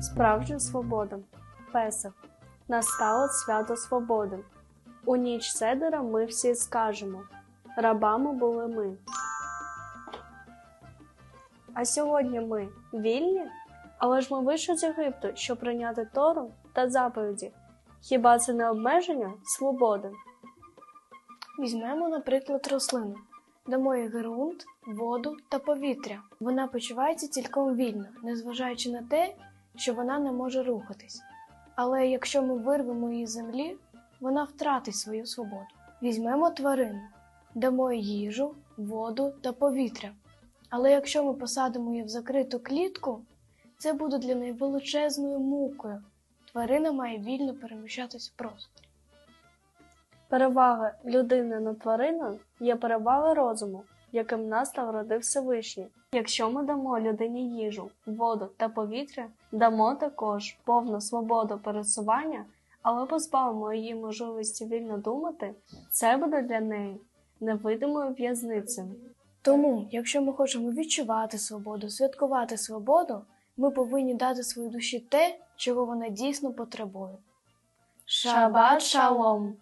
Справжня свобода. Песах. Настало свято свободи. У ніч Седера ми всі скажемо. Рабами були ми. А сьогодні ми вільні? Але ж ми вийшли з Єгипту, щоб прийняти Тору та заповіді. Хіба це не обмеження свободи? Візьмемо, наприклад, рослину. Дамо їй ґрунт, воду та повітря. Вона почувається цілком вільно, незважаючи на те, що вона не може рухатись. Але якщо ми вирвемо її з землі, вона втратить свою свободу. Візьмемо тварину, дамо їй їжу, воду та повітря. Але якщо ми посадимо її в закриту клітку, це буде для неї величезною мукою. Тварина має вільно переміщатись в просторі. Перевага людини над твариною є перевага розуму, яким нас народив Всевишній. Якщо ми дамо людині їжу, воду та повітря, дамо також повну свободу пересування, але позбавимо її можливості вільно думати, це буде для неї невидимою в'язницею. Тому, якщо ми хочемо відчувати свободу, святкувати свободу, ми повинні дати своїй душі те, чого вона дійсно потребує. Шабат шалом!